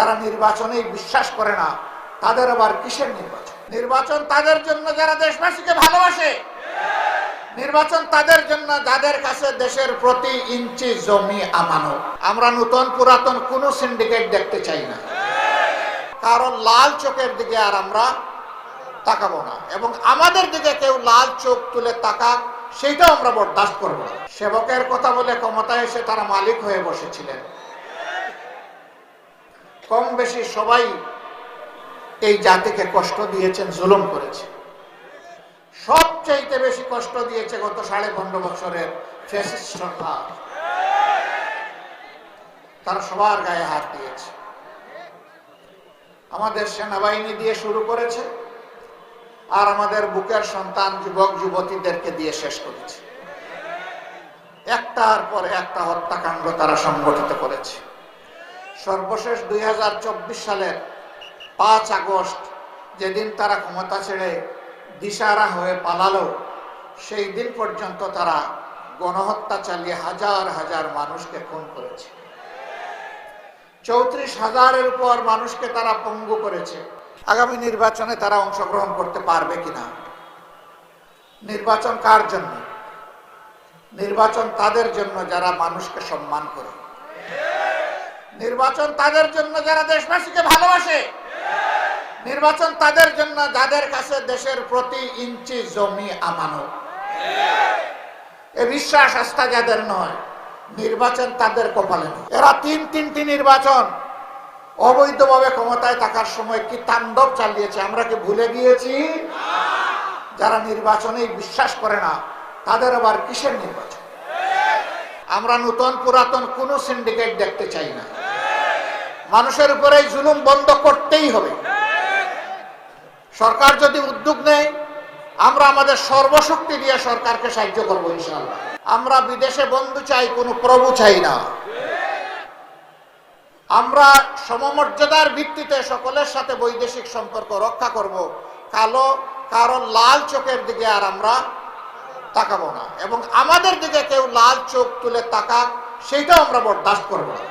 যারা নির্বাচনে বিশ্বাস করে না, তাদের আবার কিসের নির্বাচন? নির্বাচন তাদের জন্য যারা দেশবাসীকে ভালোবাসে। নির্বাচন তাদের জন্য যাদের কাছে দেশের প্রতি ইঞ্চি জমি আমানত। আমরা নতুন পুরাতন কোন সিন্ডিকেট দেখতে চাই না। কারণ লাল চোখের দিকে আর আমরা তাকাবো না। এবং আমাদের দিকে কেউ লাল চোখ তুলে তাকাক সেইটাও আমরা বরদাস্ত করব সেবকের কথা বলে ক্ষমতায় এসে তারা মালিক হয়ে বসেছিলেন। কম বেশি সবাই এই জাতিকে কষ্ট দিয়েছেন, জুলুম করেছে। সবচাইতে বেশি কষ্ট দিয়েছে গত সাড়ে পনেরো বছরের ফ্যাসিস্ট তারা সবার গায়ে হাত দিয়েছে। আমাদের সেনাবাহিনী দিয়ে শুরু করেছে আর আমাদের বুকের সন্তান, যুবক, যুবতীদেরকে দিয়ে শেষ করেছে। একটার পর একটা হত্যাকাণ্ড তারা সংগঠিত করেছে। সর্বশেষ দুই হাজার চব্বিশ সালের পাঁচ আগস্ট, যেদিন তারা ক্ষমতা ছেড়ে দিশারা হয়ে পালালো, সেই দিন পর্যন্ত তারা গণহত্যা চালিয়ে হাজার হাজার মানুষকে খুন করেছে। চৌত্রিশ হাজারের উপর মানুষকে তারা পঙ্গু করেছে। আগামী নির্বাচনে তারা অংশগ্রহণ করতে পারবে কিনা? নির্বাচন কার জন্য? নির্বাচন তাদের জন্য যারা মানুষকে সম্মান করে। নির্বাচন তাদের জন্য যারা দেশবাসীকে ভালোবাসে, নির্বাচন তাদের জন্য যাদের কাছে দেশের প্রতি ইঞ্চি জমি আমানত। এ বিশ্বাস আস্থা যাদের নয়, নির্বাচন তাদের কপালে। এরা তিন তিনটি নির্বাচন অবৈধভাবে ক্ষমতায় থাকার সময় কি তাণ্ডব চালিয়েছে আমরা কি ভুলে গিয়েছি? যারা নির্বাচনে বিশ্বাস করে না, তাদের আবার কিসের নির্বাচন? আমরা নতুন পুরাতন কোন সিন্ডিকেট দেখতে চাই না। মানুষের উপরে এই জুলুম বন্ধ করতেই হবে। সরকার যদি উদ্যোগ নেয়, আমরা আমাদের সর্বশক্তি দিয়ে সরকারকে সাহায্য করব ইনশাআল্লাহ। আমরা বিদেশে বন্ধু চাই, কোনো প্রভু চাই না। আমরা সমমর্যাদার ভিত্তিতে সকলের সাথে বৈদেশিক সম্পর্ক রক্ষা করব। কালো, কারণ লাল চোখের দিকে আর আমরা তাকাবো না। এবং আমাদের দিকে কেউ লাল চোখ তুলে তাকাক সেইটাও আমরা বরদাস্ত করব না।